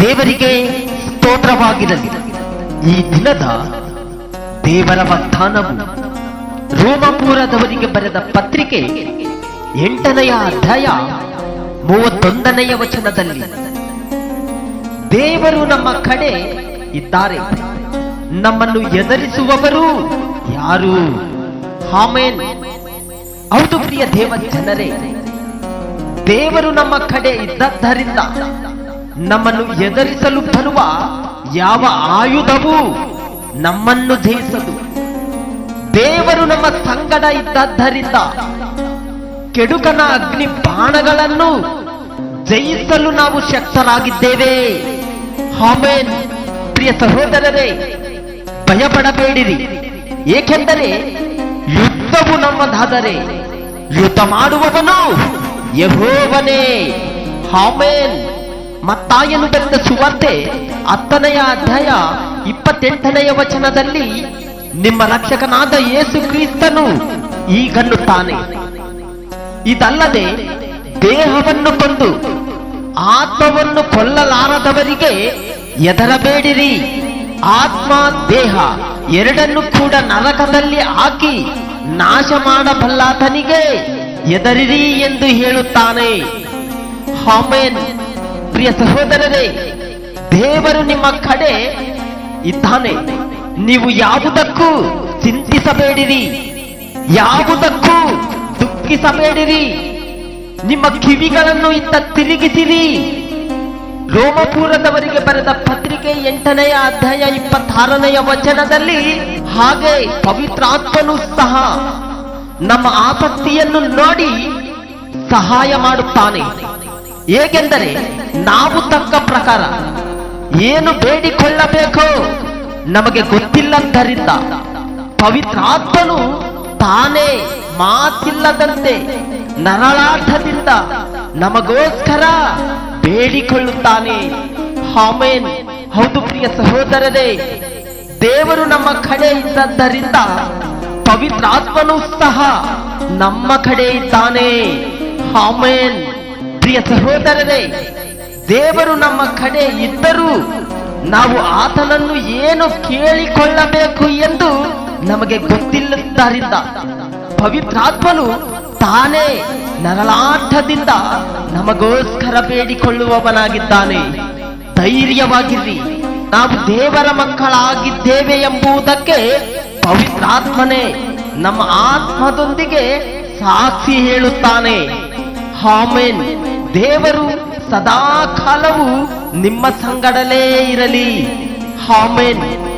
ದೇವರಿಗೆ ಸ್ತೋತ್ರವಾಗಿರಲಿ. ಈ ದಿನದ ದೇವರ ವಾಗ್ದಾನವು ರೋಮಪುರದವರಿಗೆ ಬರೆದ ಪತ್ರಿಕೆ ಎಂಟನೆಯ ಅಧ್ಯಾಯ ಮೂವತ್ತೊಂದನೆಯ ವಚನದಲ್ಲಿ, ದೇವರು ನಮ್ಮ ಕಡೆ ಇದ್ದಾರೆ. ನಮ್ಮನ್ನು ಎದುರಿಸುವವರು ಯಾರು? ಹಾಮೇನ್. ಹೌದು ಪ್ರಿಯ ದೇವ ಜನರೇ ದೇವರು ನಮ್ಮ ಕಡೆ ಇದ್ದದ್ದರಿಂದ ನಮ್ಮನ್ನು ಎದುರಿಸಲು ಬರುವ ಯಾವ ಆಯುಧವೂ ನಮ್ಮನ್ನು ಜಯಿಸದು. ದೇವರು ನಮ್ಮ ಸಂಗಡ ಇದ್ದದ್ದರಿಂದ ಕೆಡುಕನ ಅಗ್ನಿ ಬಾಣಗಳನ್ನು ಜಯಿಸಲು ನಾವು ಶಕ್ತರಾಗಿದ್ದೇವೆ. ಹಾಮೇನ್ ಪ್ರಿಯ ಸಹೋದರರೇ, ಭಯಪಡಬೇಡಿರಿ. ಏಕೆಂದರೆ ಯುದ್ಧವು ನಮ್ಮದಾದರೆ ಯುದ್ಧ ಮಾಡುವವನು ಯಹೋವನೇ. ಹಾಮೇನ್ ಮತ್ತಾಯನು ಬರೆದ ಸುವಾರ್ತೆ ಹತ್ತನೆಯ ಅಧ್ಯಾಯ ಇಪ್ಪತ್ತೆಂಟನೆಯ ವಚನದಲ್ಲಿ ನಿಮ್ಮ ರಕ್ಷಕನಾದ ಯೇಸು ಕ್ರಿಸ್ತನು ಈಗನ್ನುತ್ತಾನೆ ಇದಲ್ಲದೆ ದೇಹವನ್ನು ಕೊಂದು ಆತ್ಮವನ್ನು ಕೊಲ್ಲಲಾರದವರಿಗೆ ಎದರಬೇಡಿರಿ ಆತ್ಮ ದೇಹ ಎರಡನ್ನು ಕೂಡ ನರಕದಲ್ಲಿ ಹಾಕಿ ನಾಶ ಮಾಡಬಲ್ಲಾತನಿಗೆ ಎದರಿರಿ ಎಂದು ಹೇಳುತ್ತಾನೆ. ಹಾಮೇನ್ ಪ್ರಿಯ ಸಹೋದರರೇ, ದೇವರು ನಿಮ್ಮ ಕಡೆ ಇದ್ದಾನೆ. ನೀವು ಯಾವುದಕ್ಕೂ ಚಿಂತಿಸಬೇಡಿರಿ. ಯಾವುದಕ್ಕೂ ದುಃಖಿಸಬೇಡಿರಿ. ನಿಮ್ಮ ಕಿವಿಗಳನ್ನು ಇತ್ತ ತಿರುಗಿಸಿರಿ. ರೋಮಪುರದವರಿಗೆ ಬರೆದ ಪತ್ರಿಕೆ ಎಂಟನೆಯ ಅಧ್ಯಾಯ ಇಪ್ಪತ್ತಾರನೆಯ ವಚನದಲ್ಲಿ ಹಾಗೆ ಪವಿತ್ರಾತ್ಮನು ಸಹ ನಮ್ಮ ಆಸಕ್ತಿಯನ್ನು ನೋಡಿ ಸಹಾಯ ಮಾಡುತ್ತಾನೆ. ಏಕೆಂದರೆ ನಾವು ತಕ್ಕ ಪ್ರಕಾರ ಏನು ಬೇಡಿಕೊಳ್ಳಬೇಕೋ ನಮಗೆ ಗೊತ್ತಿಲ್ಲದ್ದರಿಂದ ಪವಿತ್ರಾತ್ಮನು ತಾನೇ ಮಾತಿಲ್ಲದಂತೆ ನರಳಾಟದಿಂದ ನಮಗೋಸ್ಕರ ಬೇಡಿಕೊಳ್ಳುತ್ತಾನೆ ಹಾಮೇನ್ ಹೌದು ಪ್ರಿಯ ಸಹೋದರರೇ, ದೇವರು ನಮ್ಮ ಕಡೆ ಇದ್ದದ್ದರಿಂದ ಪವಿತ್ರಾತ್ಮನು ಸಹ ನಮ್ಮ ಕಡೆ ಇದ್ದಾನೆ. ಹಾಮೇನ್ ಪ್ರಿಯ ಸಹೋದರರೇ, ದೇವರು ನಮ್ಮ ಕಡೆ ಇದ್ದರೂ ನಾವು ಆತನನ್ನು ಏನು ಕೇಳಿಕೊಳ್ಳಬೇಕು ಎಂದು ನಮಗೆ ಗೊತ್ತಿಲ್ಲದ್ದರಿಂದ ಪವಿತ್ರಾತ್ಮನು ತಾನೇ ನರಳಾಟದಿಂದ ನಮಗೋಸ್ಕರ ಬೇಡಿಕೊಳ್ಳುವವನಾಗಿದ್ದಾನೆ. ಧೈರ್ಯವಾಗಿರಿ. ನಾವು ದೇವರ ಮಕ್ಕಳಾಗಿದ್ದೇವೆ ಎಂಬುದಕ್ಕೆ ಪವಿತ್ರಾತ್ಮನೇ ನಮ್ಮ ಆತ್ಮದೊಂದಿಗೆ ಸಾಕ್ಷಿ ಹೇಳುತ್ತಾನೆ. ಹಾಮೇನ್ ದೇವರು ಸದಾ ಕಾಲವು ನಿಮ್ಮ ಸಂಗಡಲೇ ಇರಲಿ. ಹಾಮೇನ್